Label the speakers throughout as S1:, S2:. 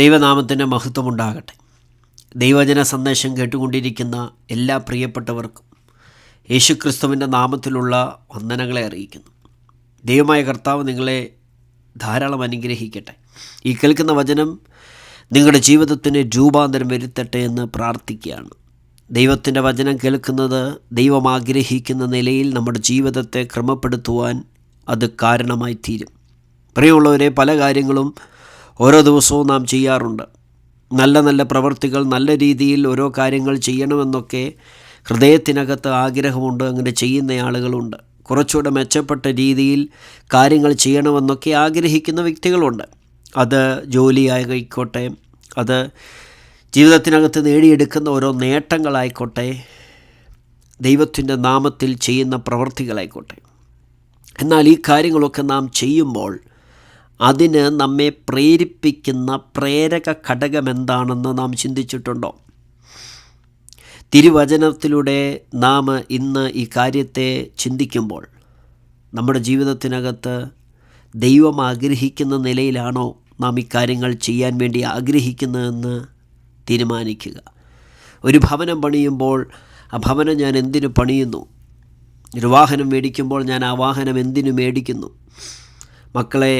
S1: ദൈവനാമത്തിൻ്റെ മഹത്വമുണ്ടാകട്ടെ ദൈവജന സന്ദേശം കേട്ടുകൊണ്ടിരിക്കുന്ന എല്ലാ പ്രിയപ്പെട്ടവർക്കും യേശുക്രിസ്തുവിൻ്റെ നാമത്തിലുള്ള വന്ദനങ്ങളെ അറിയിക്കുന്നു ദൈവമായ കർത്താവ് നിങ്ങളെ ധാരാളം അനുഗ്രഹിക്കട്ടെ ഈ കേൾക്കുന്ന വചനം നിങ്ങളുടെ ജീവിതത്തിന് രൂപാന്തരം വരുത്തട്ടെ എന്ന് പ്രാർത്ഥിക്കുകയാണ് ദൈവത്തിൻ്റെ വചനം കേൾക്കുന്നത് ദൈവം ആഗ്രഹിക്കുന്ന നിലയിൽ നമ്മുടെ ജീവിതത്തെ ക്രമപ്പെടുത്തുവാൻ അത് കാരണമായി തീരും പ്രിയമുള്ളവരെ പല കാര്യങ്ങളും ഓരോ ദിവസവും നാം ചെയ്യാറുണ്ട് നല്ല നല്ല പ്രവൃത്തികൾ നല്ല രീതിയിൽ ഓരോ കാര്യങ്ങൾ ചെയ്യണമെന്നൊക്കെ ഹൃദയത്തിനകത്ത് ആഗ്രഹമുണ്ട് അങ്ങനെ ചെയ്യുന്ന ആളുകളുണ്ട് കുറച്ചുകൂടെ മെച്ചപ്പെട്ട രീതിയിൽ കാര്യങ്ങൾ ചെയ്യണമെന്നൊക്കെ ആഗ്രഹിക്കുന്ന വ്യക്തികളുണ്ട് അത് ജോലിയായിക്കോട്ടെ അത് ജീവിതത്തിനകത്ത് നേടിയെടുക്കുന്ന ഓരോ നേട്ടങ്ങളായിക്കോട്ടെ ദൈവത്തിൻ്റെ നാമത്തിൽ ചെയ്യുന്ന പ്രവൃത്തികളായിക്കോട്ടെ എന്നാൽ ഈ കാര്യങ്ങളൊക്കെ നാം ചെയ്യുമ്പോൾ അതിന് നമ്മെ പ്രേരിപ്പിക്കുന്ന പ്രേരക ഘടകം എന്താണെന്ന് നാം ചിന്തിച്ചിട്ടുണ്ടോ തിരുവചനത്തിലൂടെ നാം ഇന്ന് ഈ കാര്യത്തെ ചിന്തിക്കുമ്പോൾ നമ്മുടെ ജീവിതത്തിനകത്ത് ദൈവം ആഗ്രഹിക്കുന്ന നിലയിലാണോ നാം ഇക്കാര്യങ്ങൾ ചെയ്യാൻ വേണ്ടി ആഗ്രഹിക്കുന്നതെന്ന് തീരുമാനിക്കുക ഒരു ഭവനം പണിയുമ്പോൾ ആ ഭവനം ഞാൻ എന്തിനു പണിയുന്നു ഒരു വാഹനം മേടിക്കുമ്പോൾ ഞാൻ ആ വാഹനം എന്തിനു മേടിക്കുന്നു മക്കളെ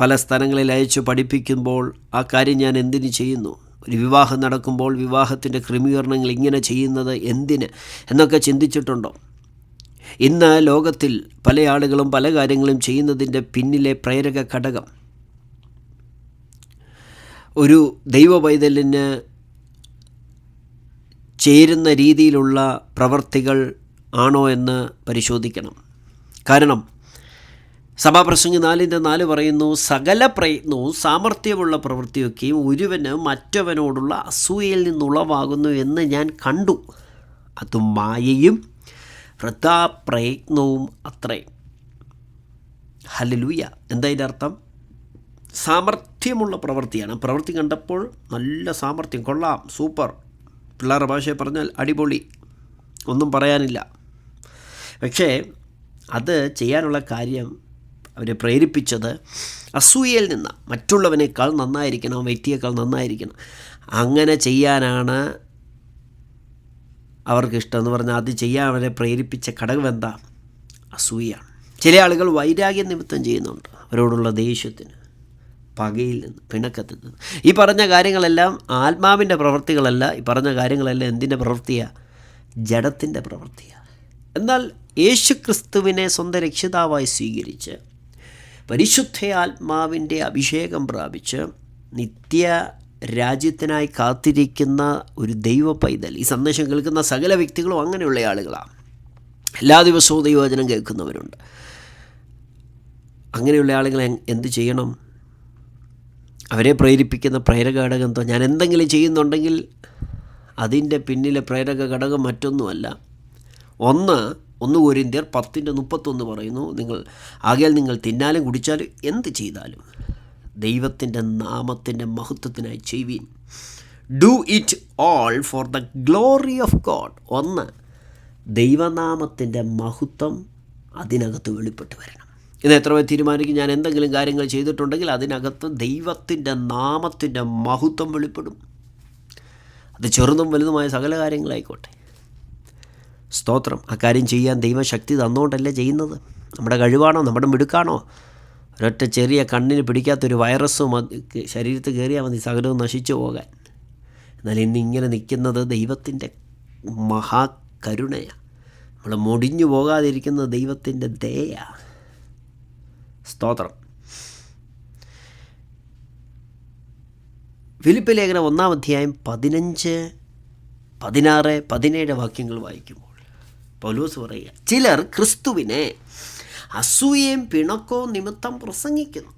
S1: പല സ്ഥലങ്ങളിൽ അയച്ചു പഠിപ്പിക്കുമ്പോൾ ആ കാര്യം ഞാൻ എന്തിനു ചെയ്യുന്നു ഒരു വിവാഹം നടക്കുമ്പോൾ വിവാഹത്തിൻ്റെ ക്രമീകരണങ്ങൾ ഇങ്ങനെ ചെയ്യുന്നത് എന്തിന് എന്നൊക്കെ ചിന്തിച്ചിട്ടുണ്ടോ ഇന്ന് ലോകത്തിൽ പല ആളുകളും പല കാര്യങ്ങളും ചെയ്യുന്നതിൻ്റെ പിന്നിലെ പ്രേരക ഘടകം ഒരു ദൈവ പൈതലിന് ചേരുന്ന രീതിയിലുള്ള പ്രവർത്തികൾ ആണോ എന്ന് പരിശോധിക്കണം കാരണം സഭാപ്രസംഗി നാലിൻ്റെ നാല് പറയുന്നു സകല പ്രയത്നവും സാമർഥ്യമുള്ള പ്രവൃത്തിയൊക്കെയും ഒരുവന് മറ്റവനോടുള്ള അസൂയയിൽ നിന്നുളവാകുന്നു എന്ന് ഞാൻ കണ്ടു അത് മായയും വൃദ്ധാപ്രയത്നവും അത്രേ ഹലലൂയ എന്തതിൻ്റെ അർത്ഥം സാമർഥ്യമുള്ള പ്രവൃത്തിയാണ് പ്രവൃത്തി കണ്ടപ്പോൾ നല്ല സാമർഥ്യം കൊള്ളാം സൂപ്പർ പിള്ളേരുടെ ഭാഷയെ പറഞ്ഞാൽ അടിപൊളി ഒന്നും പറയാനില്ല പക്ഷേ അത് ചെയ്യാനുള്ള കാര്യം അവരെ പ്രേരിപ്പിച്ചത് അസൂയയിൽ നിന്ന് മറ്റുള്ളവനേക്കാൾ നന്നായിരിക്കണം വ്യക്തിയേക്കാൾ നന്നായിരിക്കണം അങ്ങനെ ചെയ്യാനാണ് അവർക്കിഷ്ടം എന്ന് പറഞ്ഞാൽ അത് ചെയ്യാൻ അവരെ പ്രേരിപ്പിച്ച ഘടകം എന്താ അസൂയാണ് ചില ആളുകൾ വൈരാഗ്യ നിമിത്തം ചെയ്യുന്നുണ്ട് അവരോടുള്ള ദേഷ്യത്തിന് പകയിൽ നിന്ന് പിണക്കത്തിൽ നിന്ന് ഈ പറഞ്ഞ കാര്യങ്ങളെല്ലാം ആത്മാവിൻ്റെ പ്രവൃത്തികളല്ല ഈ പറഞ്ഞ കാര്യങ്ങളെല്ലാം എന്തിൻ്റെ പ്രവൃത്തിയാണ് ജഡത്തിൻ്റെ പ്രവൃത്തിയാണ് എന്നാൽ യേശു ക്രിസ്തുവിനെ സ്വന്തം രക്ഷിതാവായി സ്വീകരിച്ച് പരിശുദ്ധയാത്മാവിൻ്റെ അഭിഷേകം പ്രാപിച്ച് നിത്യ രാജ്യത്തിനായി കാത്തിരിക്കുന്ന ഒരു ദൈവ പൈതൽ ഈ സന്ദേശം കേൾക്കുന്ന സകല വ്യക്തികളും അങ്ങനെയുള്ള ആളുകളാണ് എല്ലാ ദിവസവും ദൈവവചനം കേൾക്കുന്നവരുണ്ട് അങ്ങനെയുള്ള ആളുകളെ എന്ത് ചെയ്യണം അവരെ പ്രേരിപ്പിക്കുന്ന പ്രേരക ഘടകം ഞാൻ എന്തെങ്കിലും ചെയ്യുന്നുണ്ടെങ്കിൽ അതിൻ്റെ പിന്നിലെ പ്രേരക ഘടകം മറ്റൊന്നുമല്ല ഒന്ന് ഒന്ന് കോരിന്ത്യർ പത്തിൻ്റെ മുപ്പത്തൊന്ന് പറയുന്നു നിങ്ങൾ ആകയാൽ നിങ്ങൾ തിന്നാലും കുടിച്ചാലും എന്ത് ചെയ്താലും ദൈവത്തിൻ്റെ നാമത്തിൻ്റെ മഹത്വത്തിനായി ചെയ്യുവീൻ do it all for the glory of God ഒന്ന് ദൈവനാമത്തിൻ്റെ മഹത്വം അതിനകത്ത് വെളിപ്പെട്ട് വരണം ഇത് എത്ര പേർ തീരുമാനിക്കും ഞാൻ എന്തെങ്കിലും കാര്യങ്ങൾ ചെയ്തിട്ടുണ്ടെങ്കിൽ അതിനകത്ത് ദൈവത്തിൻ്റെ നാമത്തിൻ്റെ മഹത്വം വെളിപ്പെടും അത് ചെറുതും വലുതുമായ സകല കാര്യങ്ങളായിക്കോട്ടെ സ്തോത്രം അക്കാര്യം ചെയ്യാൻ ദൈവശക്തി തന്നുകൊണ്ടല്ലേ ചെയ്യുന്നത് നമ്മുടെ കഴിവാണോ നമ്മുടെ മിടുക്കാണോ ഒരൊറ്റ ചെറിയ കണ്ണിന് പിടിക്കാത്തൊരു വൈറസും ശരീരത്ത് കയറിയാൽ മതി സകലവും നശിച്ചു പോകാൻ എന്നാൽ ഇന്നിങ്ങനെ നിൽക്കുന്നത് ദൈവത്തിൻ്റെ മഹാകരുണയാണ് നമ്മൾ മുടിഞ്ഞു പോകാതിരിക്കുന്നത് ദൈവത്തിൻ്റെ ദയ സ്തോത്രം ഫിലിപ്പ് ലേഖനം ഒന്നാം അധ്യായം പതിനഞ്ച് പതിനാറ് പതിനേഴ് വാക്യങ്ങൾ വായിക്കുമോ പൗലൂസ് പറയുക ചിലർ ക്രിസ്തുവിനെ അസൂയയും പിണക്കോ നിമിത്തം പ്രസംഗിക്കുന്നു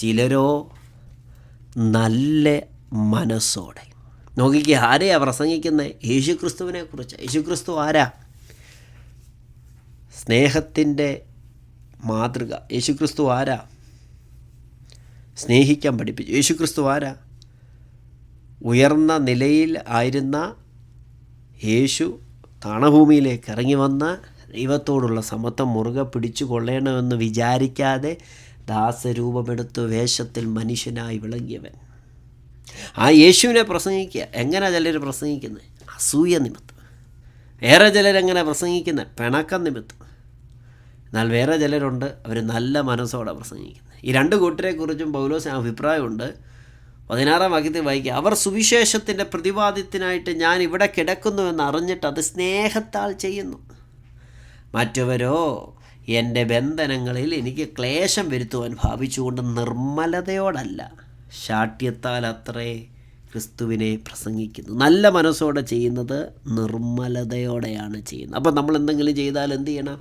S1: ചിലരോ നല്ല മനസ്സോടെ നോക്കിക്ക് ആരെയാ പ്രസംഗിക്കുന്നത് യേശുക്രിസ്തുവിനെ കുറിച്ച് യേശുക്രിസ്തു ആരാ സ്നേഹത്തിൻ്റെ മാതൃക യേശുക്രിസ്തു ആരാ സ്നേഹിക്കാൻ പഠിപ്പിച്ചു യേശുക്രിസ്തു ആരാ ഉയർന്ന നിലയിൽ ആയിരുന്ന യേശു താണഭൂമിയിലേക്ക് ഇറങ്ങി വന്ന ദൈവത്തോടുള്ള സമത്വം മുറുകെ പിടിച്ചു കൊള്ളണമെന്ന് വിചാരിക്കാതെ ദാസരൂപമെടുത്ത് വേഷത്തിൽ മനുഷ്യനായി വിളങ്ങിയവൻ ആ യേശുവിനെ പ്രസംഗിക്കുക എങ്ങനെ ചിലർ പ്രസംഗിക്കുന്നത് അസൂയ നിമിത്തം വേറെ ചിലരെങ്ങനെ പ്രസംഗിക്കുന്നത് പിണക്കം നിമിത്തം എന്നാൽ വേറെ ചിലരുണ്ട് അവർ നല്ല മനസ്സോടെ പ്രസംഗിക്കുന്നത് ഈ രണ്ട് കൂട്ടരെക്കുറിച്ചും പൗലോസിന് അഭിപ്രായമുണ്ട് പതിനാറാം വാക്യത്തിൽ വായിക്കുക അവർ സുവിശേഷത്തിൻ്റെ പ്രതിപാദ്യത്തിനായിട്ട് ഞാൻ ഇവിടെ കിടക്കുന്നു അറിഞ്ഞിട്ട് അത് സ്നേഹത്താൽ ചെയ്യുന്നു മറ്റവരോ എൻ്റെ ബന്ധനങ്ങളിൽ എനിക്ക് ക്ലേശം വരുത്തുവാൻ ഭാവിച്ചുകൊണ്ട് നിർമ്മലതയോടല്ല ശാഠ്യത്താൽ അത്രേ ക്രിസ്തുവിനെ പ്രസംഗിക്കുന്നു നല്ല മനസ്സോടെ ചെയ്യുന്നത് നിർമ്മലതയോടെയാണ് ചെയ്യുന്നത് അപ്പോൾ നമ്മൾ എന്തെങ്കിലും ചെയ്താൽ എന്ത് ചെയ്യണം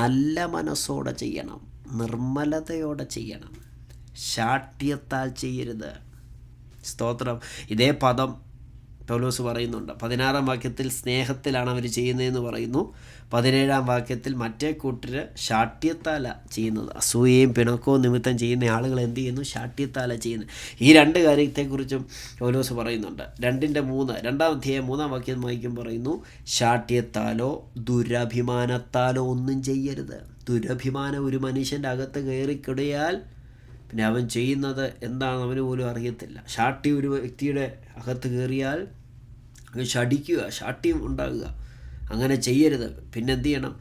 S1: നല്ല മനസ്സോടെ ചെയ്യണം നിർമ്മലതയോടെ ചെയ്യണം ശാഠ്യത്താൽ ചെയ്യരുത് സ്തോത്രം ഇതേ പദം പൗലോസ് പറയുന്നുണ്ട് പതിനാറാം വാക്യത്തിൽ സ്നേഹത്തിലാണ് അവർ ചെയ്യുന്നതെന്ന് പറയുന്നു പതിനേഴാം വാക്യത്തിൽ മറ്റേ കൂട്ടർ ശാഠ്യത്താല ചെയ്യുന്നത് അസൂയയും പിണക്കവും നിമിത്തം ചെയ്യുന്ന ആളുകൾ എന്ത് ചെയ്യുന്നു ശാഠ്യത്താല ചെയ്യുന്നു ഈ രണ്ട് കാര്യത്തെക്കുറിച്ചും പൗലോസ് പറയുന്നുണ്ട് രണ്ടിൻ്റെ മൂന്ന് രണ്ടാം അധ്യായം മൂന്നാം വാക്യം വായിക്കും പറയുന്നു ശാഠ്യത്താലോ ദുരഭിമാനത്താലോ ഒന്നും ചെയ്യരുത് ദുരഭിമാനം ഒരു മനുഷ്യൻ്റെ അകത്ത് കയറിക്കിടയാൽ പിന്നെ അവൻ ചെയ്യുന്നത് എന്താണ് അവന് പോലും അറിയത്തില്ല ഷാട്ടി ഒരു വ്യക്തിയുടെ അകത്ത് കയറിയാൽ അവൻ ഷടിക്കുക ഷാട്ടിയും ഉണ്ടാകുക അങ്ങനെ ചെയ്യരുത് പിന്നെന്ത് ചെയ്യണം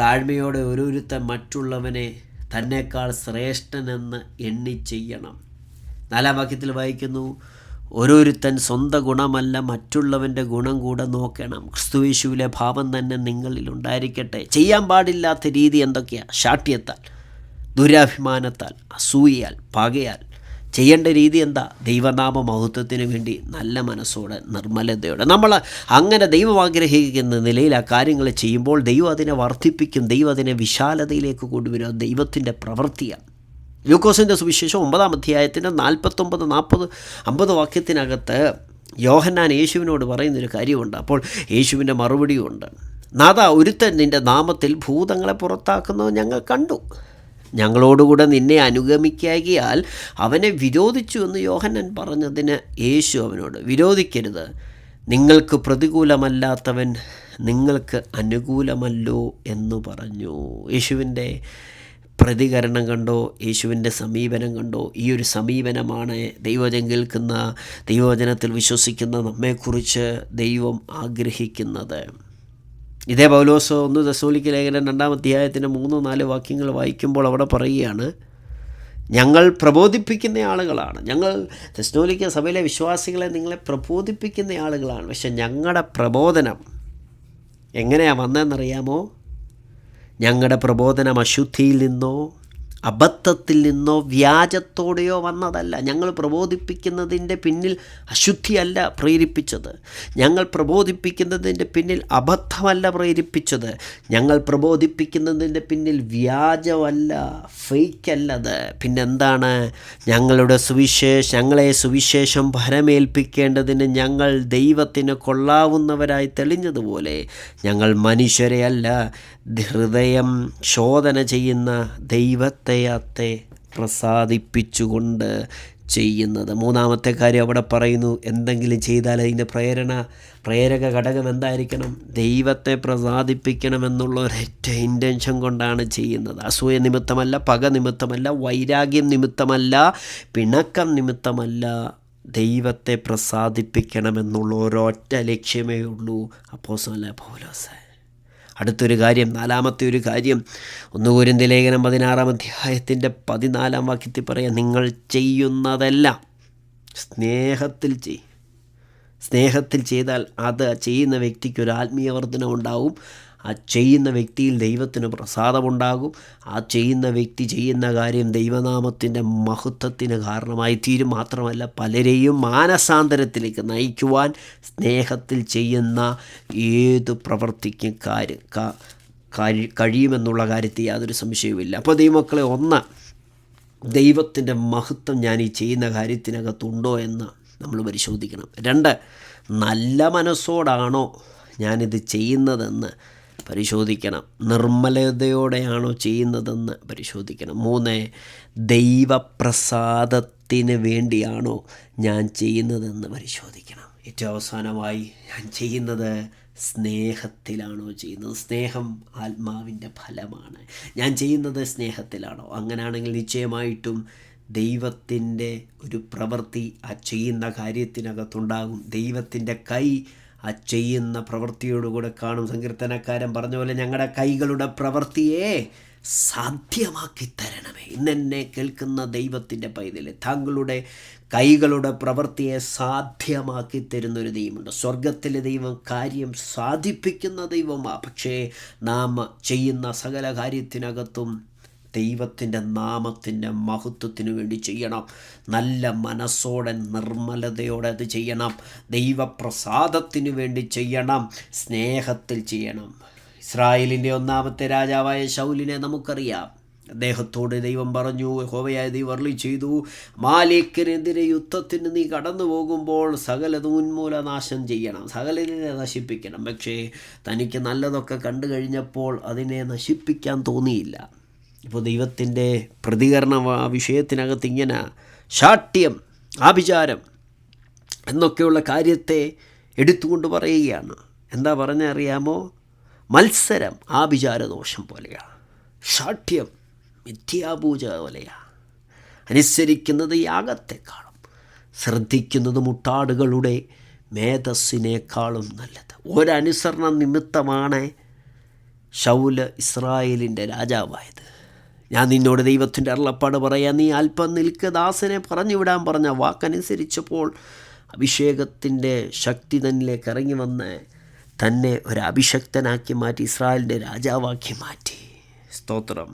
S1: താഴ്മയോടെ ഓരോരുത്തൻ മറ്റുള്ളവനെ തന്നെക്കാൾ ശ്രേഷ്ഠനെന്ന് എണ്ണി ചെയ്യണം നാലാം വാക്യത്തിൽ വായിക്കുന്നു ഓരോരുത്തൻ സ്വന്തം ഗുണമല്ല മറ്റുള്ളവൻ്റെ ഗുണം കൂടെ നോക്കണം ക്രിസ്തുവേശുവിലെ ഭാവം തന്നെ നിങ്ങളിൽ ഉണ്ടായിരിക്കട്ടെ ചെയ്യാൻ പാടില്ലാത്ത രീതി എന്തൊക്കെയാണ് ശാഠ്യത്താൽ ദുരാഭിമാനത്താൽ അസൂയയാൽ പകയാൽ ചെയ്യേണ്ട രീതി എന്താ ദൈവനാമ മഹത്വത്തിന് വേണ്ടി നല്ല മനസ്സോടെ നിർമ്മലതയോടെ നമ്മൾ അങ്ങനെ ദൈവം ആഗ്രഹിക്കുന്ന നിലയിൽ ആ കാര്യങ്ങൾ ചെയ്യുമ്പോൾ ദൈവം അതിനെ വർദ്ധിപ്പിക്കും ദൈവം അതിനെ വിശാലതയിലേക്ക് കൊണ്ടുവരും ദൈവത്തിൻ്റെ പ്രവൃത്തിയാണ് ലൂക്കോസിൻ്റെ സുവിശേഷം ഒമ്പതാം അധ്യായത്തിൻ്റെ നാൽപ്പത്തൊമ്പത് നാൽപ്പത് അമ്പത് വാക്യത്തിനകത്ത് യോഹന്നാൻ യേശുവിനോട് പറയുന്നൊരു കാര്യമുണ്ട് അപ്പോൾ യേശുവിൻ്റെ ഉണ്ട് നാഥ ഒരുത്തൻ നിൻ്റെ നാമത്തിൽ ഭൂതങ്ങളെ പുറത്താക്കുന്നത് ഞങ്ങൾ കണ്ടു ഞങ്ങളോടുകൂടെ നിന്നെ അനുഗമിക്കാകിയാൽ അവനെ വിരോധിച്ചു എന്ന് യോഹന്നൻ പറഞ്ഞതിന് യേശു അവനോട് വിരോധിക്കരുത് നിങ്ങൾക്ക് പ്രതികൂലമല്ലാത്തവൻ നിങ്ങൾക്ക് അനുകൂലമല്ലോ എന്ന് പറഞ്ഞു യേശുവിൻ്റെ പ്രതികരണം കണ്ടോ യേശുവിൻ്റെ സമീപനം കണ്ടോ ഈ ഒരു സമീപനമാണ് ദൈവജനം കേൾക്കുന്ന ദൈവവചനത്തിൽ വിശ്വസിക്കുന്ന നമ്മെക്കുറിച്ച് ദൈവം ആഗ്രഹിക്കുന്നത് ഇതേ പൗലോസ് ഒന്ന് ദസോലിക്ക് ലേഖനം രണ്ടാം അധ്യായത്തിൻ്റെ മൂന്ന് നാല് വാക്യങ്ങൾ വായിക്കുമ്പോൾ അവിടെ പറയുകയാണ് ഞങ്ങൾ പ്രബോധിപ്പിക്കുന്ന ആളുകളാണ് ഞങ്ങൾ തെസ്നോലിക്ക സഭയിലെ വിശ്വാസികളെ നിങ്ങളെ പ്രബോധിപ്പിക്കുന്ന ആളുകളാണ് പക്ഷെ ഞങ്ങളുടെ പ്രബോധനം എങ്ങനെയാണ് വന്നതെന്നറിയാമോ ഞങ്ങളുടെ പ്രബോധനം അശുദ്ധിയിൽ നിന്നോ അബദ്ധത്തിൽ നിന്നോ വ്യാജത്തോടെയോ വന്നതല്ല ഞങ്ങൾ പ്രബോധിപ്പിക്കുന്നതിൻ്റെ പിന്നിൽ അശുദ്ധിയല്ല പ്രേരിപ്പിച്ചത് ഞങ്ങൾ പ്രബോധിപ്പിക്കുന്നതിൻ്റെ പിന്നിൽ അബദ്ധമല്ല പ്രേരിപ്പിച്ചത് ഞങ്ങൾ പ്രബോധിപ്പിക്കുന്നതിൻ്റെ പിന്നിൽ വ്യാജമല്ല ഫെയ്ക്കല്ലത് പിന്നെന്താണ് ഞങ്ങളുടെ സുവിശേഷ ഞങ്ങളെ സുവിശേഷം ഭരമേൽപ്പിക്കേണ്ടതിന് ഞങ്ങൾ ദൈവത്തിന് കൊള്ളാവുന്നവരായി തെളിഞ്ഞതുപോലെ ഞങ്ങൾ മനുഷ്യരെയല്ല ഹൃദയം ശോധന ചെയ്യുന്ന ദൈവത്തെ അസ്തയാത്തെ പ്രസാദിപ്പിച്ചുകൊണ്ട് ചെയ്യുന്നത് മൂന്നാമത്തെ കാര്യം അവിടെ പറയുന്നു എന്തെങ്കിലും ചെയ്താൽ അതിൻ്റെ പ്രേരണ പ്രേരക ഘടകം എന്തായിരിക്കണം ദൈവത്തെ പ്രസാദിപ്പിക്കണമെന്നുള്ള ഒരൊറ്റ ഇൻറ്റൻഷൻ കൊണ്ടാണ് ചെയ്യുന്നത് അസൂയ നിമിത്തമല്ല പക നിമിത്തമല്ല വൈരാഗ്യം നിമിത്തമല്ല പിണക്കം നിമിത്തമല്ല ദൈവത്തെ പ്രസാദിപ്പിക്കണമെന്നുള്ള ഒരൊറ്റ ലക്ഷ്യമേ ഉള്ളൂ അപ്പോസല്ല പോലോസേ അടുത്തൊരു കാര്യം നാലാമത്തെ ഒരു കാര്യം ഒന്ന് കുരിന്തി ലേഖനം പതിനാറാം അധ്യായത്തിൻ്റെ പതിനാലാം വാക്യത്തിൽ പറയാം നിങ്ങൾ ചെയ്യുന്നതെല്ലാം സ്നേഹത്തിൽ ചെയ് സ്നേഹത്തിൽ ചെയ്താൽ അത് ചെയ്യുന്ന വ്യക്തിക്ക് ഒരു ആത്മീയവർദ്ധന ഉണ്ടാവും ആ ചെയ്യുന്ന വ്യക്തിയിൽ ദൈവത്തിന് പ്രസാദമുണ്ടാകും ആ ചെയ്യുന്ന വ്യക്തി ചെയ്യുന്ന കാര്യം ദൈവനാമത്തിൻ്റെ മഹത്വത്തിന് കാരണമായി തീരും മാത്രമല്ല പലരെയും മാനസാന്തരത്തിലേക്ക് നയിക്കുവാൻ സ്നേഹത്തിൽ ചെയ്യുന്ന ഏത് പ്രവൃത്തിക്കും കാര്യം കഴിയുമെന്നുള്ള കാര്യത്തിൽ യാതൊരു സംശയവുമില്ല അപ്പോൾ ദൈവമക്കളെ ഒന്ന് ദൈവത്തിൻ്റെ മഹത്വം ഞാൻ ഈ ചെയ്യുന്ന കാര്യത്തിനകത്തുണ്ടോ എന്ന് നമ്മൾ പരിശോധിക്കണം രണ്ട് നല്ല മനസ്സോടാണോ ഞാനിത് ചെയ്യുന്നതെന്ന് പരിശോധിക്കണം നിർമ്മലതയോടെയാണോ ചെയ്യുന്നതെന്ന് പരിശോധിക്കണം മൂന്ന് ദൈവപ്രസാദത്തിന് വേണ്ടിയാണോ ഞാൻ ചെയ്യുന്നതെന്ന് പരിശോധിക്കണം ഏറ്റവും അവസാനമായി ഞാൻ ചെയ്യുന്നത് സ്നേഹത്തിലാണോ ചെയ്യുന്നത് സ്നേഹം ആത്മാവിൻ്റെ ഫലമാണ് ഞാൻ ചെയ്യുന്നത് സ്നേഹത്തിലാണോ അങ്ങനെയാണെങ്കിൽ നിശ്ചയമായിട്ടും ദൈവത്തിൻ്റെ ഒരു പ്രവൃത്തി ആ ചെയ്യുന്ന കാര്യത്തിനകത്തുണ്ടാകും ദൈവത്തിൻ്റെ കൈ ആ ചെയ്യുന്ന പ്രവൃത്തിയോടുകൂടെ കാണും സങ്കീർത്തനക്കാരൻ പറഞ്ഞ പോലെ ഞങ്ങളുടെ കൈകളുടെ പ്രവൃത്തിയെ സാധ്യമാക്കി തരണമേ ഇന്നെന്നെ കേൾക്കുന്ന ദൈവത്തിൻ്റെ പൈതല് താങ്കളുടെ കൈകളുടെ പ്രവൃത്തിയെ സാധ്യമാക്കി തരുന്നൊരു ദൈവമുണ്ട് സ്വർഗത്തിലെ ദൈവം കാര്യം സാധിപ്പിക്കുന്ന ദൈവമാണ് പക്ഷേ നാം ചെയ്യുന്ന സകല കാര്യത്തിനകത്തും ദൈവത്തിൻ്റെ നാമത്തിൻ്റെ മഹത്വത്തിന് വേണ്ടി ചെയ്യണം നല്ല മനസ്സോടെ നിർമ്മലതയോടെ അത് ചെയ്യണം ദൈവപ്രസാദത്തിന് വേണ്ടി ചെയ്യണം സ്നേഹത്തിൽ ചെയ്യണം ഇസ്രായേലിൻ്റെ ഒന്നാമത്തെ രാജാവായ ശൗലിനെ നമുക്കറിയാം അദ്ദേഹത്തോട് ദൈവം പറഞ്ഞു ഹോവയായ ദൈവം അർളി ചെയ്തു മാലിക്കിനെതിരെ യുദ്ധത്തിന് നീ കടന്നു പോകുമ്പോൾ സകലത് ഉന്മൂലനാശം ചെയ്യണം സകലതിനെ നശിപ്പിക്കണം പക്ഷേ തനിക്ക് നല്ലതൊക്കെ കണ്ടു കഴിഞ്ഞപ്പോൾ അതിനെ നശിപ്പിക്കാൻ തോന്നിയില്ല ഇപ്പോൾ ദൈവത്തിൻ്റെ പ്രതികരണം ആ വിഷയത്തിനകത്ത് ഇങ്ങനെ ശാഠ്യം ആഭിചാരം എന്നൊക്കെയുള്ള കാര്യത്തെ എടുത്തുകൊണ്ട് പറയുകയാണ് എന്താ പറഞ്ഞറിയാമോ മത്സരം ആഭിചാരദോഷം പോലെയാണ് ശാഠ്യം മിഥ്യാപൂജ പോലെയാണ് അനുസരിക്കുന്നത് യാഗത്തെക്കാളും ശ്രദ്ധിക്കുന്നത് മുട്ടാടുകളുടെ മേധസ്സിനേക്കാളും നല്ലത് ഒരനുസരണ നിമിത്തമാണ് ഷൗല് ഇസ്രായേലിൻ്റെ രാജാവായത് ഞാൻ നിന്നോട് ദൈവത്തിൻ്റെ അരുളപ്പാട് പറയാം നീ അല്പം നിൽക്ക് ദാസനെ പറഞ്ഞുവിടാൻ പറഞ്ഞ വാക്കനുസരിച്ചപ്പോൾ അഭിഷേകത്തിൻ്റെ ശക്തി തന്നിലേക്ക് ഇറങ്ങി വന്ന് തന്നെ ഒരു അഭിഷക്തനാക്കി മാറ്റി ഇസ്രായേലിൻ്റെ രാജാവാക്കി മാറ്റി സ്തോത്രം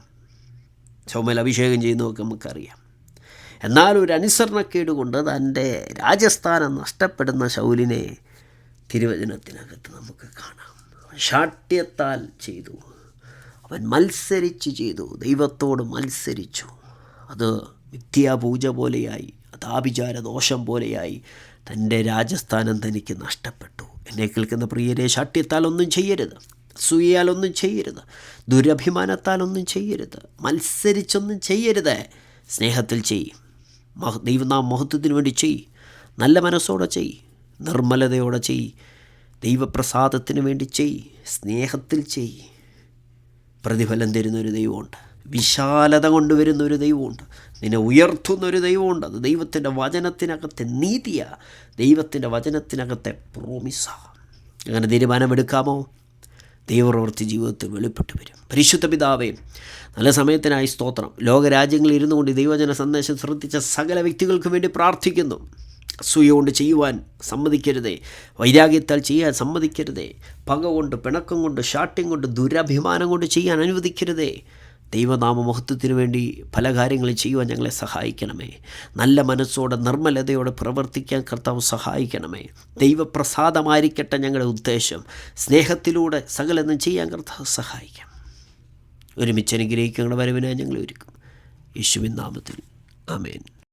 S1: ചുമൽ അഭിഷേകം ചെയ്യുന്നതൊക്കെ നമുക്കറിയാം എന്നാൽ ഒരു അനുസരണക്കേട് കൊണ്ട് തൻ്റെ രാജസ്ഥാനം നഷ്ടപ്പെടുന്ന ശൗലിനെ തിരുവചനത്തിനകത്ത് നമുക്ക് കാണാം ശാഠ്യത്താൽ ചെയ്തു അവൻ മത്സരിച്ച് ചെയ്തു ദൈവത്തോട് മത്സരിച്ചു അത് മിഥ്യാപൂജ പോലെയായി അതാഭിചാര ദോഷം പോലെയായി തൻ്റെ രാജസ്ഥാനം തനിക്ക് നഷ്ടപ്പെട്ടു എന്നെ കേൾക്കുന്ന പ്രിയരെ ശാഠ്യത്താൽ ഒന്നും ചെയ്യരുത് ഒന്നും ചെയ്യരുത് ഒന്നും ചെയ്യരുത് മത്സരിച്ചൊന്നും ചെയ്യരുത് സ്നേഹത്തിൽ ചെയ് ദൈവനാം മഹത്വത്തിന് വേണ്ടി ചെയ് നല്ല മനസ്സോടെ ചെയ് നിർമ്മലതയോടെ ചെയ് ദൈവപ്രസാദത്തിന് വേണ്ടി ചെയ് സ്നേഹത്തിൽ ചെയ് പ്രതിഫലം തരുന്നൊരു ദൈവമുണ്ട് വിശാലത കൊണ്ടുവരുന്ന ഒരു ദൈവമുണ്ട് നിന്നെ ഉയർത്തുന്നൊരു ദൈവമുണ്ട് അത് ദൈവത്തിൻ്റെ വചനത്തിനകത്തെ നീതിയാണ് ദൈവത്തിൻ്റെ വചനത്തിനകത്തെ പ്രോമിസാണ് അങ്ങനെ തീരുമാനമെടുക്കാമോ ദൈവപ്രവൃത്തി ജീവിതത്തിൽ വെളിപ്പെട്ട് വരും പരിശുദ്ധ പിതാവേ നല്ല സമയത്തിനായി സ്തോത്രം ലോകരാജ്യങ്ങളിൽ ഇരുന്നു കൊണ്ട് ദൈവജന സന്ദേശം ശ്രദ്ധിച്ച സകല വ്യക്തികൾക്കും വേണ്ടി പ്രാർത്ഥിക്കുന്നു അസൂയ കൊണ്ട് ചെയ്യുവാൻ സമ്മതിക്കരുതേ വൈരാഗ്യത്താൽ ചെയ്യാൻ സമ്മതിക്കരുതേ പക കൊണ്ട് പിണക്കം കൊണ്ട് ഷാട്ടിങ് കൊണ്ട് ദുരഭിമാനം കൊണ്ട് ചെയ്യാൻ അനുവദിക്കരുതേ ദൈവനാമ മഹത്വത്തിനു വേണ്ടി പല കാര്യങ്ങളും ചെയ്യുവാൻ ഞങ്ങളെ സഹായിക്കണമേ നല്ല മനസ്സോടെ നിർമ്മലതയോടെ പ്രവർത്തിക്കാൻ കർത്താവ് സഹായിക്കണമേ ദൈവപ്രസാദമായിരിക്കട്ടെ ഞങ്ങളുടെ ഉദ്ദേശം സ്നേഹത്തിലൂടെ സകലെന്നും ചെയ്യാൻ കർത്താവ് സഹായിക്കാം ഒരുമിച്ച് അനുഗ്രഹിക്കുന്ന ഞങ്ങളുടെ വരവിനായി ഞങ്ങൾ ഒരുക്കും യേശുവിൻ നാമത്തിൽ അമേൻ